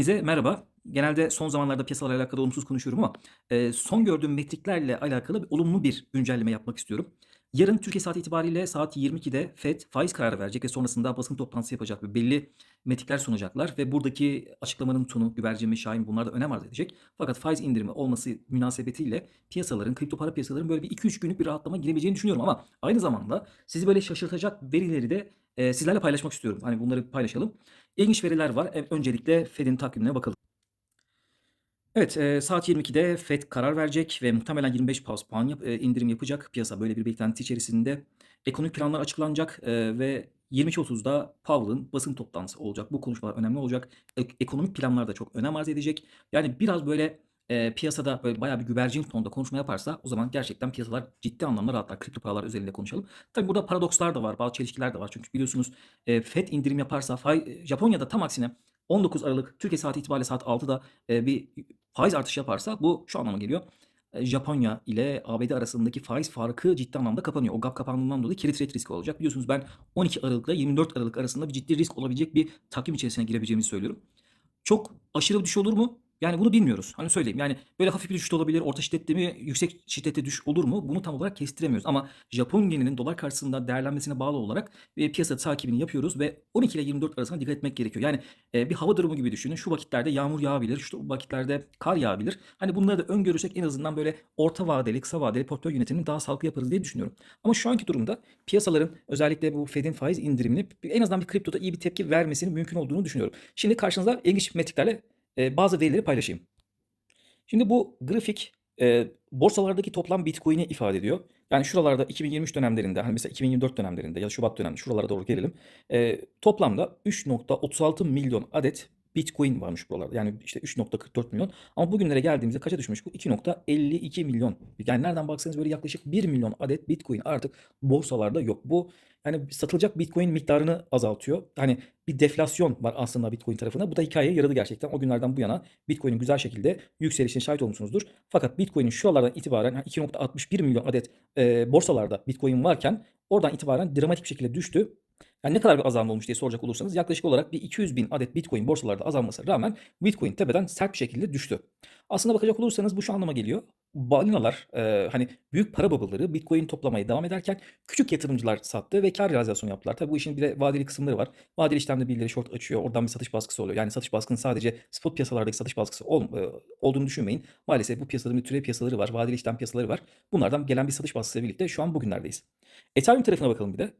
Herkese merhaba. Genelde son zamanlarda piyasalarla alakalı olumsuz konuşuyorum ama, eee, son gördüğüm metriklerle alakalı bir olumlu bir güncelleme yapmak istiyorum. Yarın Türkiye saati itibariyle saat 22'de FED faiz kararı verecek ve sonrasında basın toplantısı yapacak ve belli metrikler sunacaklar ve buradaki açıklamanın tonu, güvercin ve şahin bunlar da önem arz edecek. Fakat faiz indirimi olması münasebetiyle piyasaların, kripto para piyasaların böyle bir 2-3 günlük bir rahatlama girebileceğini düşünüyorum ama aynı zamanda sizi böyle şaşırtacak verileri de, eee, sizlerle paylaşmak istiyorum. Hani bunları paylaşalım. İlginç veriler var. Eee, öncelikle Fed'in takvimine bakalım. Evet, eee, saat 22'de FED karar verecek ve muhtemelen 25 baz puan yap eee, indirim yapacak. Piyasa böyle bir beklenti içerisinde. Ekonomik planlar açıklanacak, ve 22.30'da Powell'ın basın toplantısı olacak. Bu konuşmalar önemli olacak. Ek ekonomik planlar da çok önem arz edecek. Yani biraz böyle, eee, piyasada böyle bayağı bir güvercin tonda konuşma yaparsa o zaman gerçekten piyasalar ciddi anlamda rahatlar. Kripto paralar özelinde konuşalım. Tabii burada paradokslar da var, bazı çelişkiler de var. Çünkü biliyorsunuz, eee, FED indirim yaparsa fai Japonya'da tam aksine 19 Aralık Türkiye saati itibariyle saat 6'da, eee, bir faiz artışı yaparsa bu şu anlama geliyor. Japonya ile ABD arasındaki faiz farkı ciddi anlamda kapanıyor. O gap kapandığından dolayı carry trade riski olacak. Biliyorsunuz ben 12 Aralık'la 24 Aralık arasında bir ciddi risk olabilecek bir takvim içerisine girebileceğimizi söylüyorum. Çok aşırı bir düşüş olur mu? Yani bunu bilmiyoruz. Hani söyleyeyim. Yani böyle hafif bir düşüş olabilir. Orta şiddetli mi, yüksek şiddette düşüş olur mu? Bunu tam olarak kestiremiyoruz. Ama Japon yeninin dolar karşısında değerlenmesine bağlı olarak eee, piyasa takibini yapıyoruz ve 12 ile 24 arasında dikkat etmek gerekiyor. Yani eee, bir hava durumu gibi düşünün. Şu vakitlerde yağmur yağabilir, şu vakitlerde kar yağabilir. Hani bunları da öngörürsek en azından böyle orta vadeli, kısa vadeli portföy yönetimini daha sağlıklı yaparız diye düşünüyorum. Ama şu anki durumda piyasaların özellikle bu Fed'in faiz indirimini en azından bir kriptoda iyi bir tepki vermesinin mümkün olduğunu düşünüyorum. Şimdi karşınızda ilginç metriklerle eee, bazı verileri paylaşayım. Şimdi bu grafik, eee, borsalardaki toplam Bitcoin'i ifade ediyor. Yani şuralarda 2023 dönemlerinde, hani mesela 2024 dönemlerinde ya da Şubat döneminde şuralara doğru gelelim. Eee, toplamda 3.36 milyon adet Bitcoin varmış buralarda. Yani işte 3.44 milyon. Ama bugünlere geldiğimizde kaça düşmüş bu? 2.52 milyon. Yani nereden baksanız böyle yaklaşık 1 milyon adet Bitcoin artık borsalarda yok. Bu yani satılacak Bitcoin miktarını azaltıyor. Hani bir deflasyon var aslında Bitcoin tarafına. Bu da hikayeye yaradı gerçekten. O günlerden bu yana Bitcoin'in güzel şekilde yükselişine şahit olmuşsunuzdur. Fakat Bitcoin'in şuralardan itibaren yani 2.61 milyon adet eee, borsalarda Bitcoin varken oradan itibaren dramatik bir şekilde düştü. Yani ne kadar bir azalma olmuş diye soracak olursanız yaklaşık olarak bir 200 bin adet Bitcoin borsalarda azalmasına rağmen Bitcoin tepeden sert bir şekilde düştü. Aslında bakacak olursanız bu şu anlama geliyor. Balinalar eee, hani büyük para babaları Bitcoin toplamaya devam ederken küçük yatırımcılar sattı ve kar realizasyonu yaptılar. Tabii bu işin bir de vadeli kısımları var. Vadeli işlemde birileri short açıyor. Oradan bir satış baskısı oluyor. Yani satış baskının sadece spot piyasalardaki satış baskısı ol, eee, olduğunu düşünmeyin. Maalesef bu piyasaların bir türev piyasaları var. Vadeli işlem piyasaları var. Bunlardan gelen bir satış baskısıyla birlikte şu an bugünlerdeyiz. Ethereum tarafına bakalım bir de.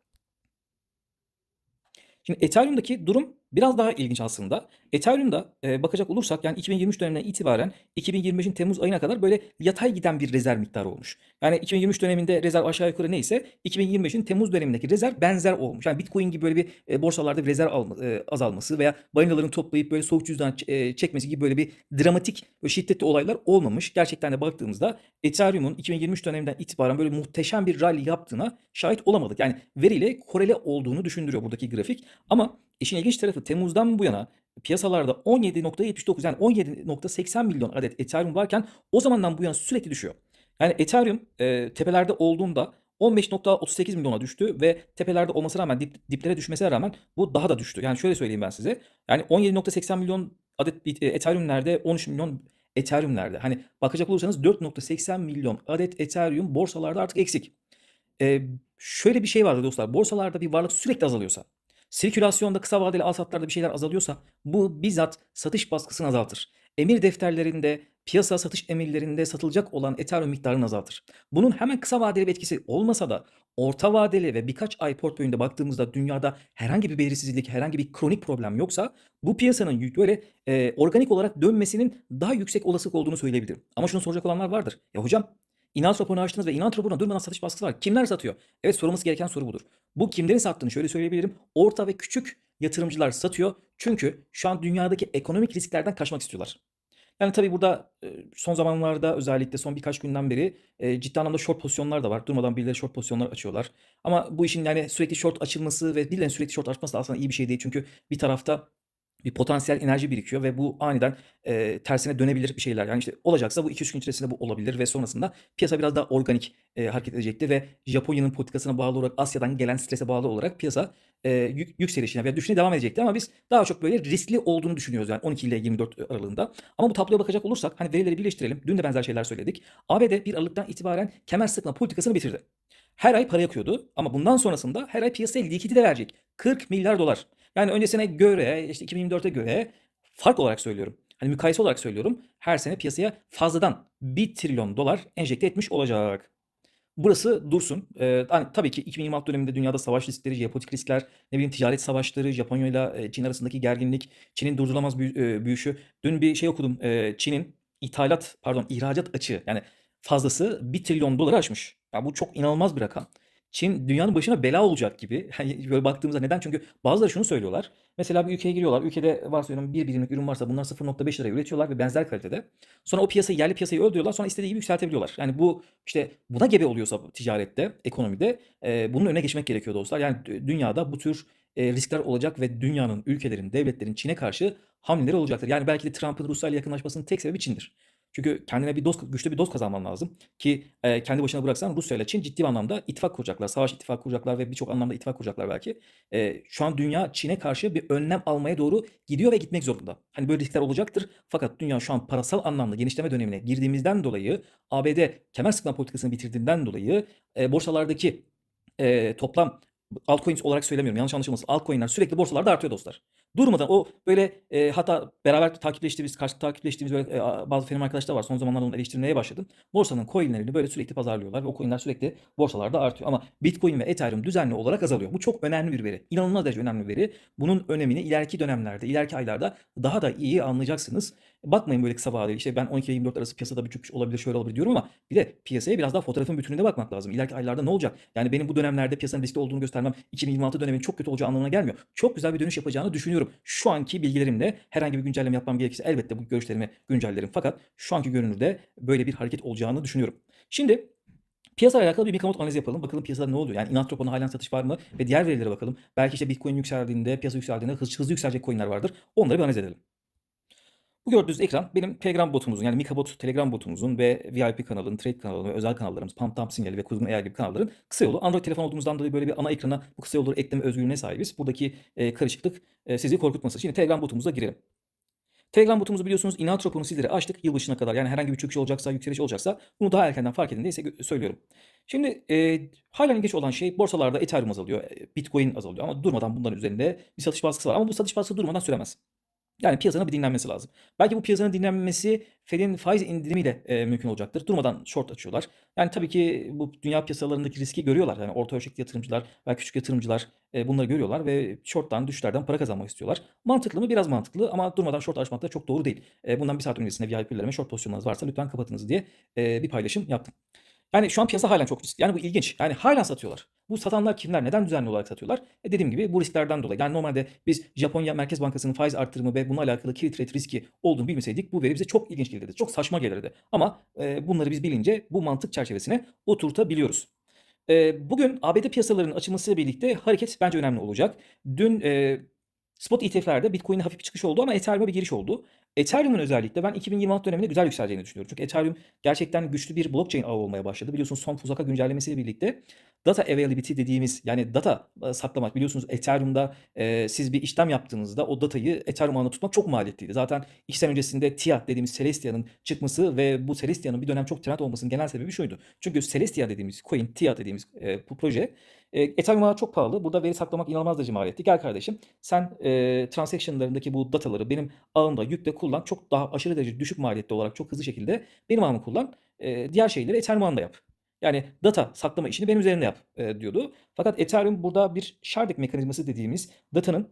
Şimdi Ethereum'daki durum biraz daha ilginç aslında. Ethereum'da eee, bakacak olursak yani 2023 döneminden itibaren 2025'in Temmuz ayına kadar böyle yatay giden bir rezerv miktarı olmuş. Yani 2023 döneminde rezerv aşağı yukarı neyse 2025'in Temmuz dönemindeki rezerv benzer olmuş. Yani Bitcoin gibi böyle bir e, borsalarda bir rezerv alma, e, azalması veya balinaların toplayıp böyle soğuk cüzdan e, çekmesi gibi böyle bir dramatik ve şiddetli olaylar olmamış. Gerçekten de baktığımızda Ethereum'un 2023 döneminden itibaren böyle muhteşem bir rally yaptığına şahit olamadık. Yani veriyle korele olduğunu düşündürüyor buradaki grafik. Ama işin ilginç tarafı Temmuz'dan bu yana piyasalarda 17.79 yani 17.80 milyon adet Ethereum varken o zamandan bu yana sürekli düşüyor. Yani Ethereum e, tepelerde olduğunda 15.38 milyona düştü ve tepelerde olmasına rağmen dip, diplere düşmesine rağmen bu daha da düştü. Yani şöyle söyleyeyim ben size. Yani 17.80 milyon adet e, Ethereum nerede? 13 milyon Ethereum nerede? Hani bakacak olursanız 4.80 milyon adet Ethereum borsalarda artık eksik. Eee, şöyle bir şey vardır dostlar. Borsalarda bir varlık sürekli azalıyorsa, sirkülasyonda kısa vadeli al satlarda bir şeyler azalıyorsa bu bizzat satış baskısını azaltır. Emir defterlerinde, piyasa satış emirlerinde satılacak olan Ethereum miktarını azaltır. Bunun hemen kısa vadeli bir etkisi olmasa da orta vadeli ve birkaç ay portföyünde baktığımızda dünyada herhangi bir belirsizlik, herhangi bir kronik problem yoksa bu piyasanın böyle e, organik olarak dönmesinin daha yüksek olasılık olduğunu söyleyebilirim. Ama şunu soracak olanlar vardır. Ya hocam İnanç raporunu açtınız ve inanç raporuna durmadan satış baskısı var. Kimler satıyor? Evet sorulması gereken soru budur. Bu kimlerin sattığını şöyle söyleyebilirim. Orta ve küçük yatırımcılar satıyor. Çünkü şu an dünyadaki ekonomik risklerden kaçmak istiyorlar. Yani tabii burada e, son zamanlarda özellikle son birkaç günden beri e, ciddi anlamda short pozisyonlar da var. Durmadan birileri short pozisyonlar açıyorlar. Ama bu işin yani sürekli short açılması ve birilerinin sürekli short açması da aslında iyi bir şey değil. Çünkü bir tarafta bir potansiyel enerji birikiyor ve bu aniden eee, tersine dönebilir bir şeyler. Yani işte olacaksa bu 2-3 gün içerisinde bu olabilir ve sonrasında piyasa biraz daha organik eee, hareket edecekti ve Japonya'nın politikasına bağlı olarak Asya'dan gelen strese bağlı olarak piyasa yük- yükselişine veya düşüşüne devam edecekti ama biz daha çok böyle riskli olduğunu düşünüyoruz yani 12 ile 24 aralığında. Ama bu tabloya bakacak olursak hani verileri birleştirelim. Dün de benzer şeyler söyledik. ABD 1 Aralık'tan itibaren kemer sıkma politikasını bitirdi. Her ay para yakıyordu ama bundan sonrasında her ay piyasaya likidite verecek. 40 milyar dolar. Yani öncesine göre işte 2024'e göre fark olarak söylüyorum. Hani mukayese olarak söylüyorum. Her sene piyasaya fazladan 1 trilyon dolar enjekte etmiş olacak. Burası dursun. Ee, hani tabii ki 2026 döneminde dünyada savaş riskleri, jeopolitik riskler, ne bileyim ticaret savaşları, Japonya ile Çin arasındaki gerginlik, Çin'in durdurulamaz büyü- e, büyüşü. Dün bir şey okudum. Ee, Çin'in ithalat, pardon ihracat açığı yani fazlası 1 trilyon doları aşmış. Ya bu çok inanılmaz bir rakam. Çin dünyanın başına bela olacak gibi. Hani böyle baktığımızda neden? Çünkü bazıları şunu söylüyorlar. Mesela bir ülkeye giriyorlar. Ülkede varsayıyorum bir birimlik ürün varsa bunlar 0.5 liraya üretiyorlar ve benzer kalitede. Sonra o piyasayı yerli piyasayı öldürüyorlar. Sonra istediği gibi yükseltebiliyorlar. Yani bu işte buna gebe oluyorsa ticarette, ekonomide e, bunun önüne geçmek gerekiyor dostlar. Yani dü- dünyada bu tür e, riskler olacak ve dünyanın, ülkelerin, devletlerin Çin'e karşı hamleleri olacaktır. Yani belki de Trump'ın Rusya ile yakınlaşmasının tek sebebi Çin'dir. Çünkü kendine bir dost, güçlü bir dost kazanman lazım. Ki e, kendi başına bıraksan Rusya ile Çin ciddi anlamda ittifak kuracaklar. Savaş ittifak kuracaklar ve birçok anlamda ittifak kuracaklar belki. E, şu an dünya Çin'e karşı bir önlem almaya doğru gidiyor ve gitmek zorunda. Hani böyle riskler olacaktır. Fakat dünya şu an parasal anlamda genişleme dönemine girdiğimizden dolayı ABD kemer sıkma politikasını bitirdiğinden dolayı e, borsalardaki e, toplam altcoins olarak söylemiyorum yanlış anlaşılmasın. Altcoin'ler sürekli borsalarda artıyor dostlar. Durmadan o böyle e, hatta beraber takipleştiğimiz, karşı takipleştiğimiz böyle e, bazı firma arkadaşlar var. Son zamanlarda onu eleştirmeye başladım. Borsanın coinlerini böyle sürekli pazarlıyorlar ve o coinler sürekli borsalarda artıyor. Ama Bitcoin ve Ethereum düzenli olarak azalıyor. Bu çok önemli bir veri. İnanılmaz derece önemli bir veri. Bunun önemini ileriki dönemlerde, ileriki aylarda daha da iyi anlayacaksınız. Bakmayın böyle kısa vadeli. İşte ben 12 ile 24 arası piyasada bir çöküş olabilir, şöyle olabilir diyorum ama bir de piyasaya biraz daha fotoğrafın bütününde bakmak lazım. İleriki aylarda ne olacak? Yani benim bu dönemlerde piyasanın riskli olduğunu göstermem 2026 dönemin çok kötü olacağı anlamına gelmiyor. Çok güzel bir dönüş yapacağını düşünüyorum. Şu anki bilgilerimle herhangi bir güncelleme yapmam gerekirse elbette bu görüşlerimi güncellerim. Fakat şu anki görünürde böyle bir hareket olacağını düşünüyorum. Şimdi Piyasayla alakalı bir Mikamoto analizi yapalım. Bakalım piyasada ne oluyor? Yani Inantropon'a halen satış var mı? Ve diğer verilere bakalım. Belki işte Bitcoin yükseldiğinde, piyasa yükseldiğinde hızlı, hızlı yükselecek coinler vardır. Onları bir analiz edelim. Bu gördüğünüz ekran benim Telegram botumuzun yani Mikabot Telegram botumuzun ve VIP kanalının, Trade kanalının ve özel kanallarımız, Pump Dump Sinyali ve Kuzgun AI gibi kanalların kısa yolu. Android telefon olduğumuzdan dolayı böyle bir ana ekrana bu kısa yolları ekleme özgürlüğüne sahibiz. Buradaki e, karışıklık e, sizi korkutmasın. Şimdi Telegram botumuza girelim. Telegram botumuzu biliyorsunuz Inantropon'u sizlere açtık yılbaşına kadar. Yani herhangi bir çöküş olacaksa, yükseliş olacaksa bunu daha erkenden fark edin diye söylüyorum. Şimdi e, halen ilginç olan şey borsalarda Ethereum azalıyor, e, Bitcoin azalıyor ama durmadan bunların üzerinde bir satış baskısı var. Ama bu satış baskısı durmadan süremez. Yani piyasanın bir dinlenmesi lazım. Belki bu piyasanın dinlenmesi Fed'in faiz indirimiyle e, mümkün olacaktır. Durmadan short açıyorlar. Yani tabii ki bu dünya piyasalarındaki riski görüyorlar. Yani orta ölçekli yatırımcılar ve küçük yatırımcılar e, bunları görüyorlar ve shorttan, düşlerden para kazanmak istiyorlar. Mantıklı mı? Biraz mantıklı ama durmadan short açmak da çok doğru değil. E, bundan bir saat öncesinde VIP'lerime short pozisyonlarınız varsa lütfen kapatınız diye e, bir paylaşım yaptım. Yani şu an piyasa halen çok riskli. Yani bu ilginç. Yani halen satıyorlar. Bu satanlar kimler? Neden düzenli olarak satıyorlar? E dediğim gibi bu risklerden dolayı. Yani normalde biz Japonya Merkez Bankası'nın faiz artırımı ve bununla alakalı kilit rate riski olduğunu bilmeseydik bu veri bize çok ilginç gelirdi. Çok saçma gelirdi. Ama e, bunları biz bilince bu mantık çerçevesine oturtabiliyoruz. E, bugün ABD piyasalarının açılmasıyla birlikte hareket bence önemli olacak. Dün e, spot ETF'lerde Bitcoin'e hafif bir çıkış oldu ama Ethereum'a bir giriş oldu. Ethereum'un özellikle ben 2026 döneminde güzel yükseleceğini düşünüyorum. Çünkü Ethereum gerçekten güçlü bir blockchain ağı olmaya başladı. Biliyorsunuz son Fusaka güncellemesiyle birlikte data availability dediğimiz yani data e, saklamak biliyorsunuz Ethereum'da e, siz bir işlem yaptığınızda o datayı Ethereum ağında tutmak çok maliyetliydi. Zaten sene öncesinde TIA dediğimiz Celestia'nın çıkması ve bu Celestia'nın bir dönem çok trend olmasının genel sebebi şuydu. Çünkü Celestia dediğimiz coin, TIA dediğimiz e, bu proje e, Ethereum ağı çok pahalı. Burada veri saklamak inanılmaz derece maliyetli. Gel kardeşim sen e, transactionlarındaki bu dataları benim ağımda yükle kullan. Çok daha aşırı derece düşük maliyetli olarak çok hızlı şekilde benim ağımı kullan. E, diğer şeyleri Ethereum ağında yap. Yani data saklama işini benim üzerinde yap e, diyordu. Fakat Ethereum burada bir sharding mekanizması dediğimiz datanın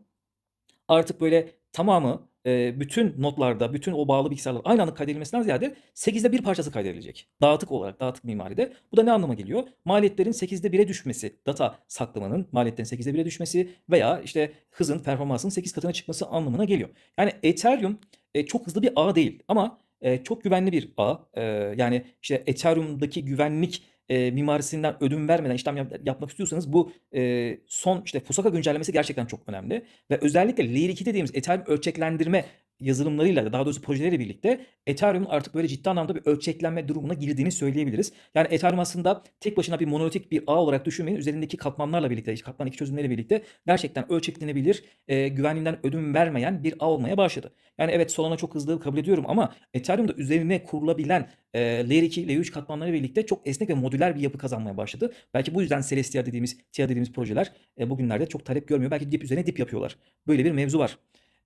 artık böyle tamamı e, bütün notlarda, bütün o bağlı bilgisayarlar aynı anda kaydedilmesinden ziyade 8'de 1 parçası kaydedilecek. Dağıtık olarak, dağıtık mimaride. Bu da ne anlama geliyor? Maliyetlerin 8'de 1'e düşmesi, data saklamanın maliyetlerin 8'de 1'e düşmesi veya işte hızın, performansın 8 katına çıkması anlamına geliyor. Yani Ethereum e, çok hızlı bir ağ değil ama e, çok güvenli bir ağ. E, yani işte Ethereum'daki güvenlik e, mimarisinden ödün vermeden işlem yap- yapmak istiyorsanız bu e, son işte Fusaka güncellemesi gerçekten çok önemli. Ve özellikle Layer 2 dediğimiz Ethereum ölçeklendirme yazılımlarıyla daha doğrusu projeleriyle birlikte Ethereum'un artık böyle ciddi anlamda bir ölçeklenme durumuna girdiğini söyleyebiliriz. Yani Ethereum aslında tek başına bir monolitik bir ağ olarak düşünmeyin. Üzerindeki katmanlarla birlikte, katman iki çözümleriyle birlikte gerçekten ölçeklenebilir, e, güvenliğinden ödün vermeyen bir ağ olmaya başladı. Yani evet Solana çok hızlı kabul ediyorum ama Ethereum'da üzerine kurulabilen e, Layer 2, Layer 3 katmanları birlikte çok esnek ve modüler bir yapı kazanmaya başladı. Belki bu yüzden Celestia dediğimiz, TIA dediğimiz projeler e, bugünlerde çok talep görmüyor. Belki dip üzerine dip yapıyorlar. Böyle bir mevzu var.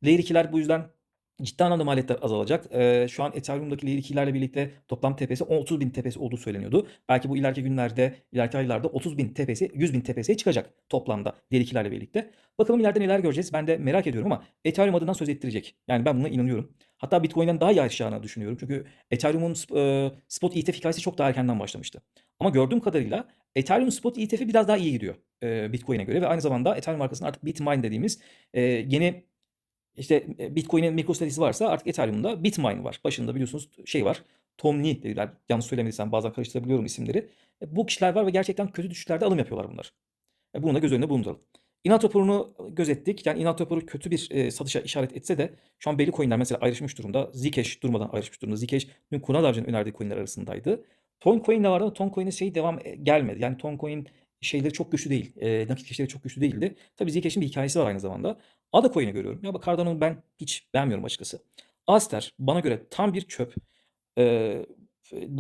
Layer 2'ler bu yüzden ciddi anlamda maliyetler azalacak. Ee, şu an Ethereum'daki Layer 2'lerle birlikte toplam TPS 30 bin TPS olduğu söyleniyordu. Belki bu ileriki günlerde, ileriki aylarda 30 bin TPS, 100 bin TPS'ye çıkacak toplamda Layer 2'lerle birlikte. Bakalım ileride neler göreceğiz. Ben de merak ediyorum ama Ethereum adından söz ettirecek. Yani ben buna inanıyorum. Hatta Bitcoin'den daha iyi aşacağını düşünüyorum. Çünkü Ethereum'un e, spot ETF hikayesi çok daha erkenden başlamıştı. Ama gördüğüm kadarıyla Ethereum spot ETF'i biraz daha iyi gidiyor e, Bitcoin'e göre ve aynı zamanda Ethereum arkasında artık Bitmine dediğimiz e, yeni işte e, Bitcoin'in MicroStrategy'si varsa artık Ethereum'da Bitmine var. Başında biliyorsunuz şey var. Tom Lee dediler. Yanlış söylemediysem bazen karıştırabiliyorum isimleri. E, Bu kişiler var ve gerçekten kötü düşüşlerde alım yapıyorlar bunlar. E, Bunu da göz önünde bulunduralım. İnat raporunu gözettik. Yani inat raporu kötü bir e, satışa işaret etse de şu an belli coinler mesela ayrışmış durumda. Zcash durmadan ayrışmış durumda. Zcash dün Kunal Avcı'nın önerdiği coinler arasındaydı. Toncoin de vardı ama Toncoin'in şey devam gelmedi. Yani Toncoin şeyleri çok güçlü değil. E, nakit geçişleri çok güçlü değildi. Tabii Zcash'in bir hikayesi var aynı zamanda. Ada Coin'i görüyorum. Ya bak Cardano'yu ben hiç beğenmiyorum açıkçası. Aster bana göre tam bir çöp. Ee,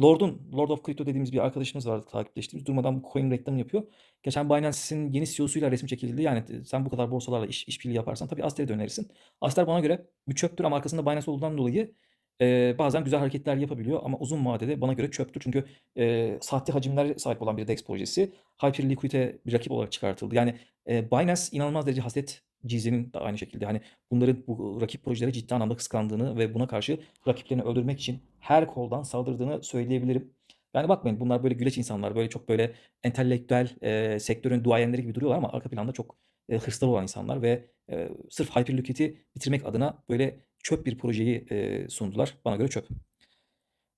Lord'un, Lord of Crypto dediğimiz bir arkadaşımız vardı takipleştiğimiz. Durmadan bu coin reklamını yapıyor. Geçen Binance'in yeni CEO'suyla resim çekildi. Yani sen bu kadar borsalarla iş, işbirliği yaparsan tabii Aster'e de önerirsin. Aster bana göre bir çöptür ama arkasında Binance olduğundan dolayı e, bazen güzel hareketler yapabiliyor ama uzun vadede bana göre çöptür. Çünkü e, sahte hacimler sahip olan bir DEX projesi Hyperliquid'e bir rakip olarak çıkartıldı. Yani e, Binance inanılmaz derece haset Cize'nin de aynı şekilde hani bunların bu rakip projelere ciddi anlamda kıskandığını ve buna karşı rakiplerini öldürmek için her koldan saldırdığını söyleyebilirim. Yani bakmayın bunlar böyle güleç insanlar, böyle çok böyle entelektüel e, sektörün duayenleri gibi duruyorlar ama arka planda çok e, hırslı olan insanlar ve e, sırf Hyperliquid'i bitirmek adına böyle çöp bir projeyi e, sundular. Bana göre çöp.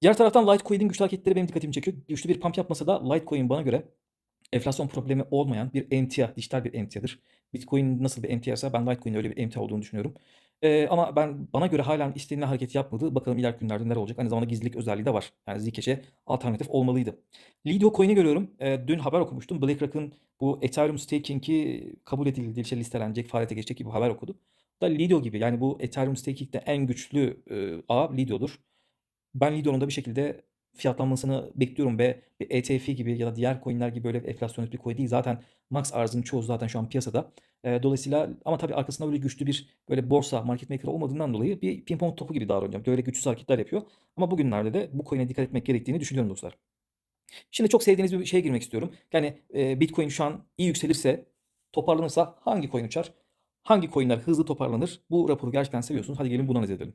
Diğer taraftan Litecoin'in güçlü hareketleri benim dikkatimi çekiyor. Güçlü bir pump yapmasa da Litecoin bana göre enflasyon problemi olmayan bir emtia, dijital bir emtiadır. Bitcoin nasıl bir emtia ise ben Litecoin'in öyle bir emtia olduğunu düşünüyorum. Ee, ama ben bana göre halen istenilen hareket yapmadı. Bakalım ileriki günlerde neler olacak. Aynı zamanda gizlilik özelliği de var. Yani Zcash'e alternatif olmalıydı. Lido Coin'i görüyorum. Ee, dün haber okumuştum. BlackRock'ın bu Ethereum staking'i kabul edildi, işte listelenecek, faaliyete geçecek gibi haber okudum. Da Lido gibi. Yani bu Ethereum staking'de en güçlü e, ağ Lido'dur. Ben Lido'nun da bir şekilde fiyatlanmasını bekliyorum ve bir ETF gibi ya da diğer coinler gibi böyle enflasyonist bir coin değil. Zaten max arzın çoğu zaten şu an piyasada. E, dolayısıyla ama tabii arkasında böyle güçlü bir böyle borsa, market maker olmadığından dolayı bir ping pong topu gibi davranıyor. Böyle güçsüz hareketler yapıyor. Ama bugünlerde de bu coin'e dikkat etmek gerektiğini düşünüyorum dostlar. Şimdi çok sevdiğiniz bir şeye girmek istiyorum. Yani e, Bitcoin şu an iyi yükselirse, toparlanırsa hangi coin uçar? Hangi coinler hızlı toparlanır? Bu raporu gerçekten seviyorsunuz. Hadi gelin bunu analiz edelim.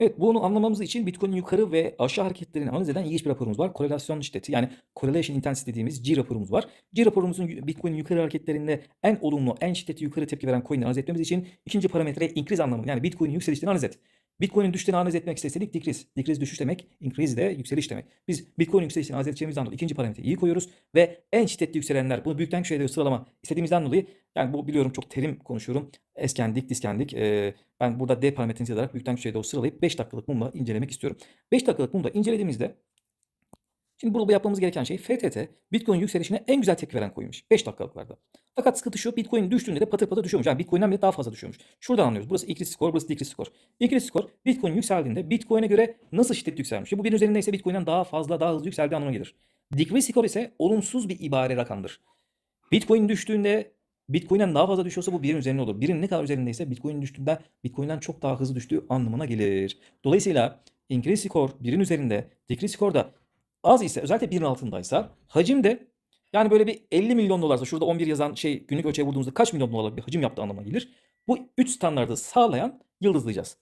Evet bunu anlamamız için Bitcoin'in yukarı ve aşağı hareketlerini analiz eden ilginç bir raporumuz var. Korelasyon şiddeti yani Correlation Intensity dediğimiz G raporumuz var. G raporumuzun Bitcoin'in yukarı hareketlerinde en olumlu, en şiddetli yukarı tepki veren coin'i analiz etmemiz için ikinci parametre increase anlamı. Yani Bitcoin'in yükselişlerini analiz et. Bitcoin'in düşüşlerini analiz etmek isteseydik decrease. Decrease düşüş demek, increase de yükseliş demek. Biz Bitcoin yükselişini analiz edeceğimizden dolayı ikinci parametreyi iyi koyuyoruz ve en şiddetli yükselenler bunu büyükten küçüğe sıralama istediğimizden dolayı yani bu biliyorum çok terim konuşuyorum. Eskendik, diskendik. Ee, ben burada D parametresini yazarak büyükten küçüğe doğru sıralayıp 5 dakikalık mumla incelemek istiyorum. 5 dakikalık mumla incelediğimizde Şimdi burada yapmamız gereken şey FTT Bitcoin yükselişine en güzel tepki veren coinmiş. 5 dakikalıklarda. Fakat sıkıntı şu Bitcoin düştüğünde de patır patır düşüyormuş. Yani Bitcoin'den bile daha fazla düşüyormuş. Şuradan anlıyoruz. Burası ikili skor, burası dikli skor. İkili skor Bitcoin yükseldiğinde Bitcoin'e göre nasıl şiddetli yükselmiş? Bu birin üzerindeyse Bitcoin'den daha fazla daha hızlı yükseldiği anlamına gelir. Dikli skor ise olumsuz bir ibare rakamdır. Bitcoin düştüğünde Bitcoin'den daha fazla düşüyorsa bu birin üzerinde olur. Birin ne kadar üzerindeyse Bitcoin düştüğünde Bitcoin'den çok daha hızlı düştüğü anlamına gelir. Dolayısıyla increase skor birin üzerinde, decrease skor da az ise özellikle birin altındaysa hacim de yani böyle bir 50 milyon dolarsa şurada 11 yazan şey günlük ölçeğe vurduğumuzda kaç milyon dolarlık bir hacim yaptığı anlamına gelir. Bu 3 standartı sağlayan yıldızlayacağız.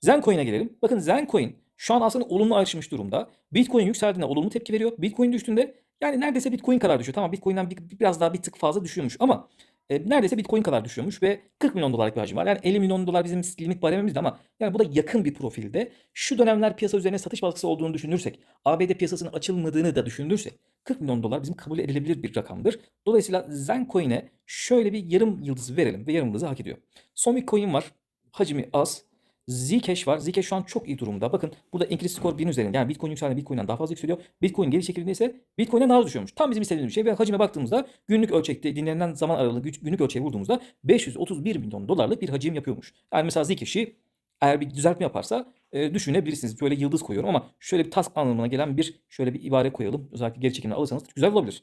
Zencoin'e gelelim. Bakın Zencoin şu an aslında olumlu ayrışmış durumda. Bitcoin yükseldiğinde olumlu tepki veriyor. Bitcoin düştüğünde yani neredeyse Bitcoin kadar düşüyor. Tamam Bitcoin'den bir, biraz daha bir tık fazla düşüyormuş ama e, neredeyse Bitcoin kadar düşüyormuş ve 40 milyon dolarlık bir hacim var. Yani 50 milyon dolar bizim limit baremimizdi ama yani bu da yakın bir profilde. Şu dönemler piyasa üzerine satış baskısı olduğunu düşünürsek, ABD piyasasının açılmadığını da düşünürsek 40 milyon dolar bizim kabul edilebilir bir rakamdır. Dolayısıyla Zencoin'e şöyle bir yarım yıldız verelim ve yarım yıldızı hak ediyor. Son bir coin var. Hacmi az. Zcash var. Zcash şu an çok iyi durumda. Bakın burada increase score 1000 üzerinde. Yani Bitcoin yükseldiğinde Bitcoin'den daha fazla yükseliyor. Bitcoin geri çekildiğinde ise Bitcoin'den daha düşüyormuş. Tam bizim istediğimiz şey ve hacime baktığımızda günlük ölçekte dinlenen zaman aralığı günlük ölçeğe vurduğumuzda 531 milyon dolarlık bir hacim yapıyormuş. Yani mesela Zcash'i eğer bir düzeltme yaparsa e, düşünebilirsiniz. Şöyle yıldız koyuyorum ama şöyle bir task anlamına gelen bir şöyle bir ibare koyalım. Özellikle geri çekimini alırsanız güzel olabilir.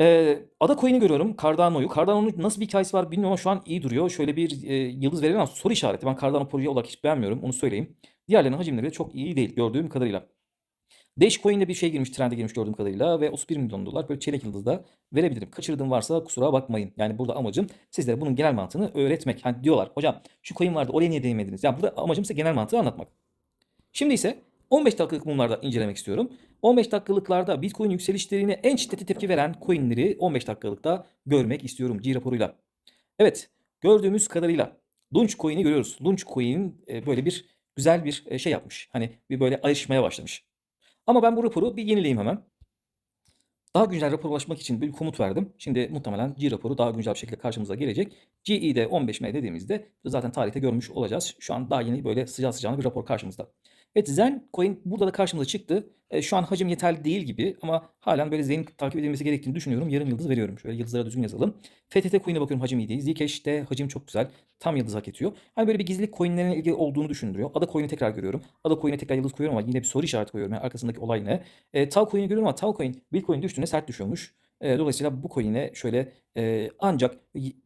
Ee, Ada Coin'i görüyorum. Cardano'yu. Cardano'nun nasıl bir hikayesi var bilmiyorum ama şu an iyi duruyor. Şöyle bir e, yıldız ama soru işareti. Ben Cardano proje olarak hiç beğenmiyorum. Onu söyleyeyim. Diğerlerinin hacimleri de çok iyi değil gördüğüm kadarıyla. Dashcoin'de bir şey girmiş, trende girmiş gördüğüm kadarıyla ve 31 milyon dolar böyle çeyrek yıldızda verebilirim. Kaçırdığım varsa kusura bakmayın. Yani burada amacım sizlere bunun genel mantığını öğretmek. Hani diyorlar hocam şu coin vardı oraya niye değmediniz? Yani burada amacım size genel mantığı anlatmak. Şimdi ise 15 dakikalık mumlarda incelemek istiyorum. 15 dakikalıklarda Bitcoin yükselişlerine en şiddetli tepki veren coinleri 15 dakikalıkta görmek istiyorum G raporuyla. Evet, gördüğümüz kadarıyla Launch Coin'i görüyoruz. Launch Coin'in e, böyle bir güzel bir e, şey yapmış. Hani bir böyle ayrışmaya başlamış. Ama ben bu raporu bir yenileyim hemen. Daha güncel rapora ulaşmak için bir komut verdim. Şimdi muhtemelen G raporu daha güncel bir şekilde karşımıza gelecek. GE'de 15M dediğimizde zaten tarihte görmüş olacağız. Şu an daha yeni böyle sıcağı sıcağına bir rapor karşımızda. Evet Zen Coin burada da karşımıza çıktı. E, şu an hacim yeterli değil gibi ama halen böyle Zen'in takip edilmesi gerektiğini düşünüyorum. Yarım yıldız veriyorum. Şöyle yıldızlara düzgün yazalım. FTT Coin'e bakıyorum hacim iyi değil. Zcash'te hacim çok güzel. Tam yıldız hak ediyor. Hani böyle bir gizlilik coinlerine ilgili olduğunu düşündürüyor. Ada Coin'i tekrar görüyorum. Ada Coin'e tekrar yıldız koyuyorum ama yine bir soru işareti koyuyorum. Yani arkasındaki olay ne? E, Tau Coin'i görüyorum ama Tau Coin Bitcoin düştüğünde sert düşüyormuş. E, dolayısıyla bu coin'e şöyle e, ancak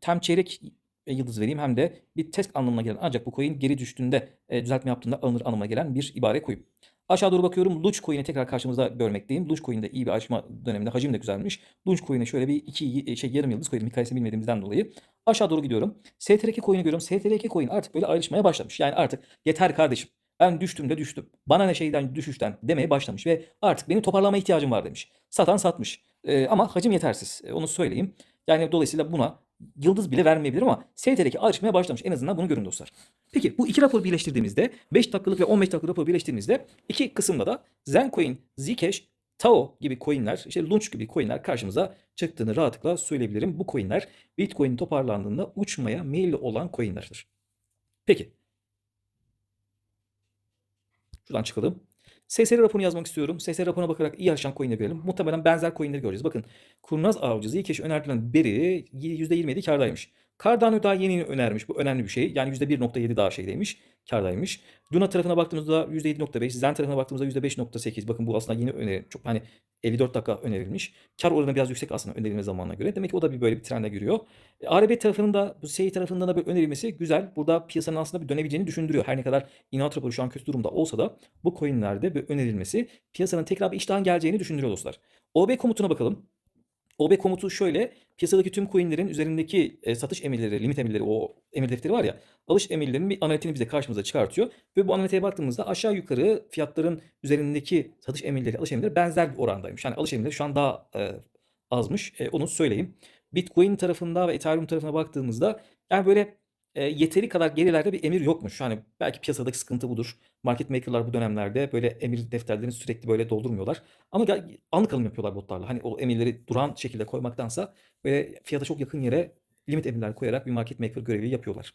tam çeyrek yıldız vereyim hem de bir test anlamına gelen ancak bu coin geri düştüğünde e, düzeltme yaptığında alınır anlamına gelen bir ibare koyayım. Aşağı doğru bakıyorum. Luch Coin'i tekrar karşımızda görmekteyim. Luch Coin'de iyi bir aşma döneminde hacim de güzelmiş. Luch Coin'e şöyle bir iki şey yarım yıldız koydum hikayesini bilmediğimizden dolayı. Aşağı doğru gidiyorum. STRK Coin'i görüyorum. STRK Coin artık böyle ayrışmaya başlamış. Yani artık yeter kardeşim. Ben düştüm de düştüm. Bana ne şeyden düşüşten demeye başlamış ve artık benim toparlama ihtiyacım var demiş. Satan satmış. Ee, ama hacim yetersiz. Ee, onu söyleyeyim. Yani dolayısıyla buna yıldız bile vermeyebilir ama STRK ayrışmaya başlamış. En azından bunu görün dostlar. Peki bu iki raporu birleştirdiğimizde 5 dakikalık ve 15 dakikalık raporu birleştirdiğimizde iki kısımda da Zencoin, Zcash, Tao gibi coinler, işte Launch gibi coinler karşımıza çıktığını rahatlıkla söyleyebilirim. Bu coinler Bitcoin toparlandığında uçmaya meyilli olan coinlerdir. Peki. Şuradan çıkalım. SSR raporunu yazmak istiyorum. SSR raporuna bakarak iyi aşan coinleri görelim. Muhtemelen benzer coinleri göreceğiz. Bakın Kurnaz Avcı Zcash önerdilen beri %27 kardaymış. Cardano daha yeni önermiş. Bu önemli bir şey. Yani %1.7 daha şeydeymiş. Kardaymış. Luna tarafına baktığımızda %7.5. Zen tarafına baktığımızda %5.8. Bakın bu aslında yeni öneri. Çok hani 54 dakika önerilmiş. Kar oranı biraz yüksek aslında önerilme zamanına göre. Demek ki o da bir böyle bir trende giriyor. E, ARB tarafının da bu SEI tarafından da böyle önerilmesi güzel. Burada piyasanın aslında bir dönebileceğini düşündürüyor. Her ne kadar inat raporu şu an kötü durumda olsa da bu coinlerde bir önerilmesi piyasanın tekrar bir iştahın geleceğini düşündürüyor dostlar. OB komutuna bakalım. OB komutu şöyle. Piyasadaki tüm coinlerin üzerindeki e, satış emirleri, limit emirleri, o emir defteri var ya. Alış emirlerinin bir analitiğini bize karşımıza çıkartıyor. Ve bu analitiğe baktığımızda aşağı yukarı fiyatların üzerindeki satış emirleri, alış emirleri benzer bir orandaymış. Yani alış emirleri şu an daha e, azmış. E, onu söyleyeyim. Bitcoin tarafında ve Ethereum tarafına baktığımızda yani böyle e, yeteri kadar gerilerde bir emir yokmuş. Yani belki piyasadaki sıkıntı budur. Market maker'lar bu dönemlerde böyle emir defterlerini sürekli böyle doldurmuyorlar. Ama anlık alım yapıyorlar botlarla. Hani o emirleri duran şekilde koymaktansa böyle fiyata çok yakın yere limit emirler koyarak bir market maker görevi yapıyorlar.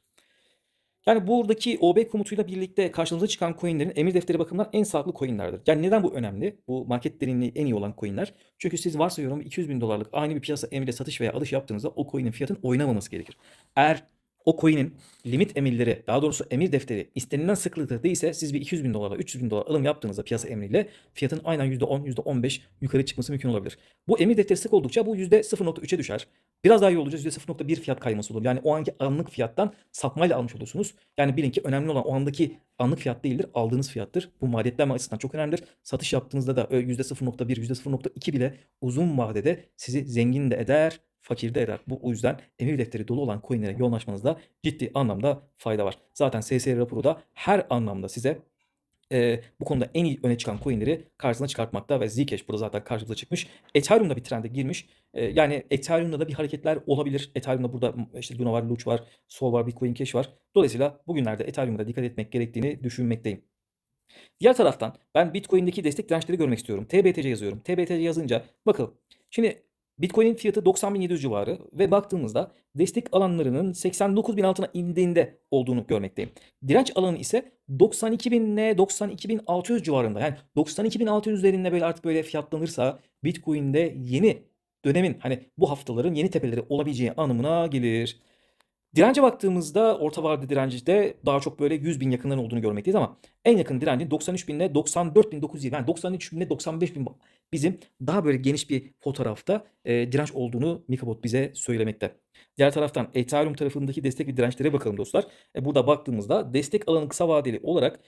Yani buradaki OB komutuyla birlikte karşımıza çıkan coinlerin emir defteri bakımından en sağlıklı coinlerdir. Yani neden bu önemli? Bu market derinliği en iyi olan coinler. Çünkü siz varsayıyorum 200 bin dolarlık aynı bir piyasa emride satış veya alış yaptığınızda o coin'in fiyatın oynamaması gerekir. Eğer o coin'in limit emirleri, daha doğrusu emir defteri istenilen sıklıkta değilse siz bir 200 bin dolara, 300 bin dolar alım yaptığınızda piyasa emriyle fiyatın aynen %10, %15 yukarı çıkması mümkün olabilir. Bu emir defteri sık oldukça bu %0.3'e düşer. Biraz daha iyi olacak %0.1 fiyat kayması olur. Yani o anki anlık fiyattan sapmayla almış olursunuz. Yani bilin ki önemli olan o andaki anlık fiyat değildir, aldığınız fiyattır. Bu maliyetlenme açısından çok önemlidir. Satış yaptığınızda da %0.1, %0.2 bile uzun vadede sizi zengin de eder, fakir de eder. Bu o yüzden emir defteri dolu olan coinlere yoğunlaşmanızda ciddi anlamda fayda var. Zaten SSR raporu da her anlamda size Eee, bu konuda en iyi öne çıkan coin'leri karşısına çıkartmakta ve Zcash burada zaten karşımıza çıkmış. Ethereum da bir trende girmiş. Eee, yani Ethereum'da da bir hareketler olabilir. Ethereum'da burada işte Luna var, Luch var, Sol var, Bitcoin Cash var. Dolayısıyla bugünlerde Ethereum'da dikkat etmek gerektiğini düşünmekteyim. Diğer taraftan ben Bitcoin'deki destek dirençleri görmek istiyorum. TBTC yazıyorum. TBTC yazınca bakalım. Şimdi Bitcoin'in fiyatı 90.700 civarı ve baktığımızda destek alanlarının 89.000 altına indiğinde olduğunu görmekteyim. Direnç alanı ise 92.000 ile 92.600 civarında. Yani 92.600 üzerinde böyle artık böyle fiyatlanırsa Bitcoin'de yeni dönemin hani bu haftaların yeni tepeleri olabileceği anlamına gelir. Dirence baktığımızda orta vadeli direncide daha çok böyle 100 bin yakınların olduğunu görmekteyiz ama en yakın direncin 93 bin ile 94 bin 900 yani 93 bin ile 95 bin bizim daha böyle geniş bir fotoğrafta e, direnç olduğunu Mikabot bize söylemekte. Diğer taraftan Ethereum tarafındaki destek ve dirençlere bakalım dostlar. E, burada baktığımızda destek alanı kısa vadeli olarak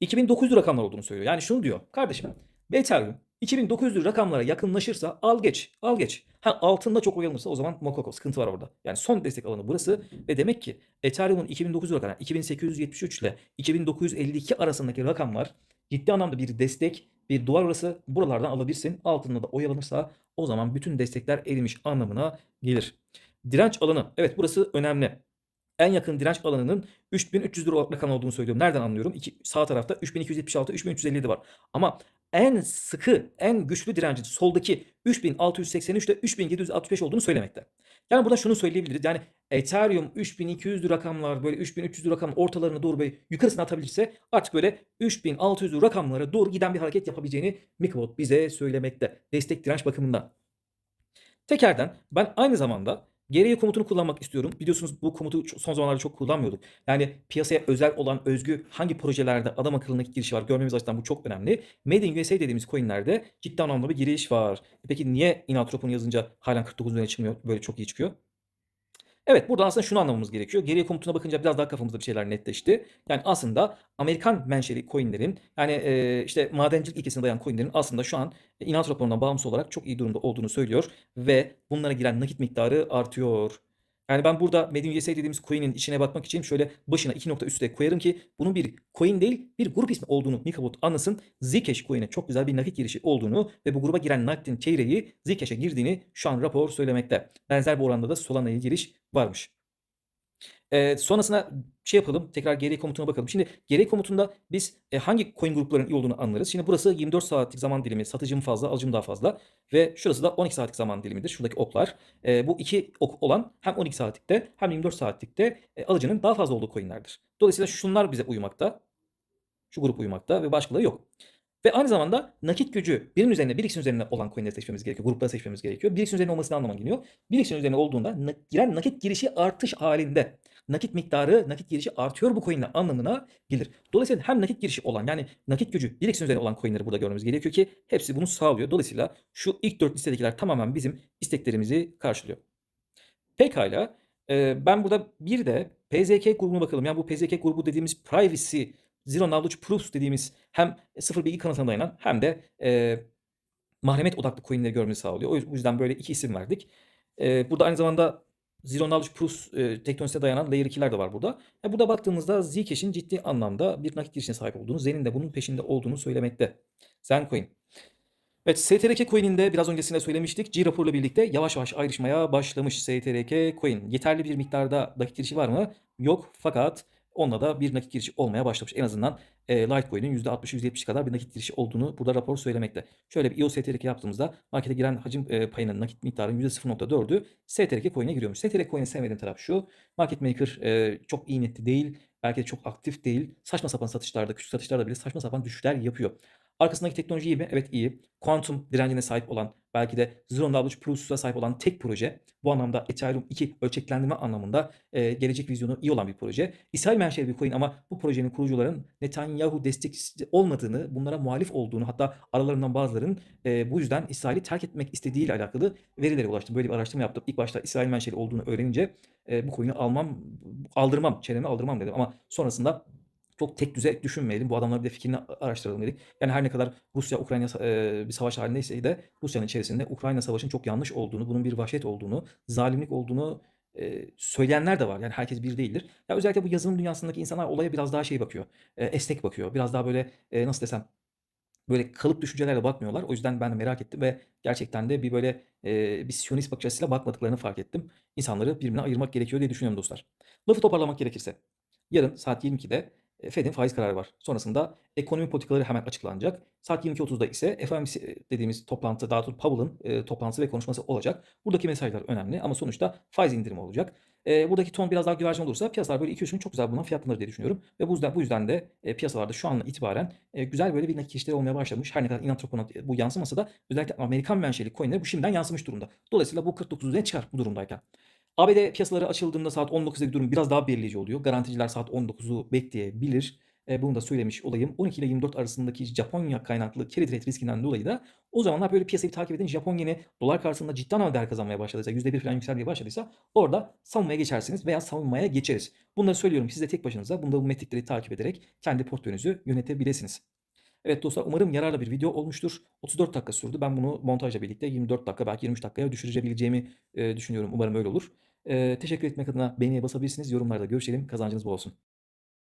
2900 rakamlar olduğunu söylüyor. Yani şunu diyor kardeşim Ethereum 2900 rakamlara yakınlaşırsa al geç. Al geç. Ha altında çok oyalanırsa o zaman mokoko sıkıntı var orada. Yani son destek alanı burası ve demek ki Ethereum'un 2900 rakamı 2873 ile 2952 arasındaki rakamlar ciddi anlamda bir destek, bir duvar orası buralardan alabilirsin. Altında da oyalanırsa o zaman bütün destekler erimiş anlamına gelir. Direnç alanı. Evet burası önemli. En yakın direnç alanının 3300 lira rakam olduğunu söylüyorum. Nereden anlıyorum? İki, sağ tarafta 3276, 3357 var. Ama en sıkı, en güçlü direnci soldaki 3683 ile 3765 olduğunu söylemekte. Yani burada şunu söyleyebiliriz. Yani Ethereum 3200 rakamlar böyle 3300 rakam ortalarına doğru böyle yukarısına atabilirse artık böyle 3600 rakamlara doğru giden bir hareket yapabileceğini Mikabot bize söylemekte. Destek direnç bakımından. Tekerden ben aynı zamanda Geriye komutunu kullanmak istiyorum. Biliyorsunuz bu komutu son zamanlarda çok kullanmıyorduk. Yani piyasaya özel olan özgü hangi projelerde adam akıllındaki girişi var görmemiz açısından bu çok önemli. Made in USA dediğimiz coinlerde ciddi anlamda bir giriş var. Peki niye inatroponu yazınca halen 49 üzerine çıkmıyor? Böyle çok iyi çıkıyor. Evet burada aslında şunu anlamamız gerekiyor. Geriye komutuna bakınca biraz daha kafamızda bir şeyler netleşti. Yani aslında Amerikan menşeli coinlerin yani e, işte madencilik ilkesine dayan coinlerin aslında şu an inat raporundan bağımsız olarak çok iyi durumda olduğunu söylüyor. Ve bunlara giren nakit miktarı artıyor. Yani ben burada Medium USA dediğimiz coin'in içine bakmak için şöyle başına iki nokta üstte koyarım ki bunun bir coin değil bir grup ismi olduğunu Mikabot anlasın. Zcash coin'e çok güzel bir nakit girişi olduğunu ve bu gruba giren nakitin çeyreği Zcash'e girdiğini şu an rapor söylemekte. Benzer bir oranda da Solana'ya giriş varmış. Ee, sonrasında şey yapalım. Tekrar geri komutuna bakalım. Şimdi geri komutunda biz e, hangi coin grupların iyi olduğunu anlarız. Şimdi burası 24 saatlik zaman dilimi. Satıcım fazla, alıcım daha fazla. Ve şurası da 12 saatlik zaman dilimidir. Şuradaki oklar. E, bu iki ok olan hem 12 saatlikte hem 24 saatlikte e, alıcının daha fazla olduğu coinlerdir. Dolayısıyla şunlar bize uyumakta. Şu grup uyumakta ve başkaları yok. Ve aynı zamanda nakit gücü birin üzerine, bir x'in üzerine olan coinleri seçmemiz gerekiyor. Grupları seçmemiz gerekiyor. Bir x'in üzerine olması ne anlama geliyor? Bir x'in üzerine olduğunda giren nakit girişi artış halinde nakit miktarı, nakit girişi artıyor bu coin'ler anlamına gelir. Dolayısıyla hem nakit girişi olan yani nakit gücü bir x'in üzerine olan coinleri burada görmemiz gerekiyor ki hepsi bunu sağlıyor. Dolayısıyla şu ilk dört listedekiler tamamen bizim isteklerimizi karşılıyor. Pekala. ben burada bir de PZK grubuna bakalım. Yani bu PZK grubu dediğimiz privacy Zero Knowledge Proofs dediğimiz hem sıfır bilgi kanıtına dayanan hem de e, mahremiyet odaklı coinleri görmemizi sağlıyor. O yüzden böyle iki isim verdik. E, burada aynı zamanda Zero Knowledge Proofs e, teknolojisine dayanan Layer 2'ler de var burada. E, burada baktığımızda Zcash'in ciddi anlamda bir nakit girişine sahip olduğunu, Zen'in de bunun peşinde olduğunu söylemekte. Zencoin. Evet STRK coin'in de biraz öncesinde söylemiştik. G raporuyla birlikte yavaş yavaş ayrışmaya başlamış STRK coin. Yeterli bir miktarda nakit girişi var mı? Yok fakat onunla da bir nakit girişi olmaya başlamış. En azından e, Litecoin'in %60-%70 kadar bir nakit girişi olduğunu burada rapor söylemekte. Şöyle bir EOS STRK yaptığımızda markete giren hacim e, payının nakit miktarının %0.4'ü STRK coin'e giriyormuş. STRK coin'in sevmediğim taraf şu. Market maker e, çok iyi niyetli değil. Belki de çok aktif değil. Saçma sapan satışlarda, küçük satışlarda bile saçma sapan düşüşler yapıyor. Arkasındaki teknoloji iyi mi? Evet iyi. Kuantum direncine sahip olan, belki de Zero Knowledge Proofs'a sahip olan tek proje. Bu anlamda Ethereum 2 ölçeklendirme anlamında e, gelecek vizyonu iyi olan bir proje. İsrail menşeli bir coin ama bu projenin kurucuların Netanyahu destekçisi olmadığını, bunlara muhalif olduğunu hatta aralarından bazılarının e, bu yüzden İsrail'i terk etmek istediğiyle alakalı verilere ulaştım. Böyle bir araştırma yaptım. İlk başta İsrail menşeli olduğunu öğrenince e, bu coin'i almam, aldırmam, çenemi aldırmam dedim. Ama sonrasında çok tek düze düşünmeyelim. Bu adamların bir de fikrini araştıralım dedik. Yani her ne kadar Rusya Ukrayna e, bir savaş halindeyse de Rusya'nın içerisinde Ukrayna savaşının çok yanlış olduğunu, bunun bir vahşet olduğunu, zalimlik olduğunu eee, söyleyenler de var. Yani herkes bir değildir. Ya, özellikle bu yazılım dünyasındaki insanlar olaya biraz daha şey bakıyor, eee, esnek bakıyor. Biraz daha böyle, nasıl desem, böyle kalıp düşüncelerle bakmıyorlar. O yüzden ben de merak ettim ve gerçekten de bir böyle, eee, bir siyonist bakış açısıyla bakmadıklarını fark ettim. İnsanları birbirinden ayırmak gerekiyor diye düşünüyorum dostlar. Lafı toparlamak gerekirse, yarın saat 22'de, eee, Fed'in faiz kararı var. Sonrasında ekonomi politikaları hemen açıklanacak. Saat 22.30'da ise FOMC dediğimiz toplantı, daha doğrusu Powell'ın, eee, toplantısı ve konuşması olacak. Buradaki mesajlar önemli ama sonuçta faiz indirimi olacak. Eee, buradaki ton biraz daha güvercin olursa piyasalar böyle 2-3 gün çok güzel bulunan fiyatlanır diye düşünüyorum ve bu yüzden bu yüzden de, eee, piyasalarda şu andan itibaren, eee, güzel böyle bir nakit olmaya başlamış. Her ne kadar inan topuna bu yansımasa da özellikle Amerikan menşeli coin'lere bu şimdiden yansımış durumda. Dolayısıyla bu 49'un üzerine çıkar bu durumdayken. ABD piyasaları açıldığında saat 19'daki durum biraz daha belirleyici oluyor. Garanticiler saat 19'u bekleyebilir. Eee, bunu da söylemiş olayım. 12 ile 24 arasındaki Japonya kaynaklı carry trade riskinden dolayı da o zamanlar böyle piyasayı takip edin. Japon yeni dolar karşısında ciddi anlamda değer kazanmaya başladıysa, %1 falan yükselmeye başladıysa orada savunmaya geçersiniz veya savunmaya geçeriz. Bunları söylüyorum siz de tek başınıza bunda bu metrikleri takip ederek kendi portföyünüzü yönetebilirsiniz. Evet dostlar umarım yararlı bir video olmuştur. 34 dakika sürdü. Ben bunu montajla birlikte 24 dakika belki 23 dakikaya düşürebileceğimi, eee, düşünüyorum. Umarım öyle olur. Eee, teşekkür etmek adına beğeniye basabilirsiniz. Yorumlarda görüşelim. Kazancınız bol olsun.